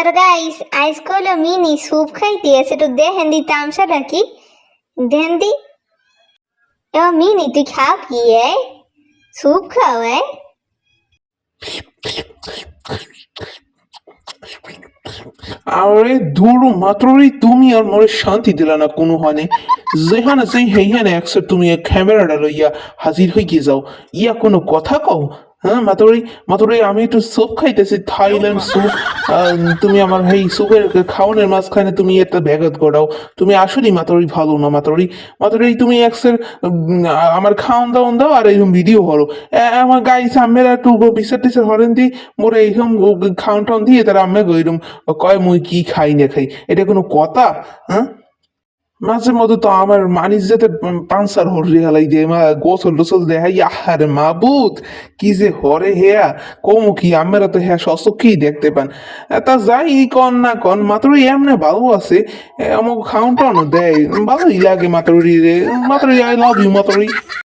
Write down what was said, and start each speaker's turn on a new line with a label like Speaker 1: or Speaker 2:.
Speaker 1: তার গাইস আইস কইলো mini soup খাইতে তো দেখেন দি তামসাটা কি। দেন দি। এ মিনি, তুই খাও কি স্যুপ খাও, এ?
Speaker 2: আরে দূর মাত্রই তুমি আর মোরে শান্তি দিলা না কোনো হানে যেখানে যেই সেইখানে একসের তুমি ক্যামেরাটা লইয়া হাজির হয়ে যাও। ইয়া কোনো কথা কও? হ্যাঁ মাতরি মাতরি আমি একটু স্যুপ খাইতেছি থাইল্যান্ড স্যুপ তুমি আমার এই স্যুপের খাওয়ানোর মাঝখানে তুমি একটা ব্যাঘাত করাও তুমি আসলেই মাতরি ভালো না মাতরি। মাতরি তুমি একসের আমার খাওয়ান দাওয়ান দাও আর এরকম ভিডিও করো। এ- আমার গাইছে আমের একটু বিচার টিচার হরেন দি মোরে এইরকম খাওয়ান টাউন দিয়ে তারা আমি গইরম কয় মুই কি খাই না খাই? এটা কোনো কথা? হ্যাঁ? মাঝে মধ্যে তো আমার মানিস যেতে পান্সার হর হেলাই যে মা গোসল টোসল দেখাই আহারে মাবুত কি যে হরে হেয়া, কমু কি, আমরা তো হ্যাঁ সচক্ষেই দেখতে পান। তা যাই কন না কন মাত্র এমনে ভালো আছে আমাকে খাউন টাউন দেয়, ভালোই লাগে মাত্র রে মাত্র আই লাভ ইউ মাত্রই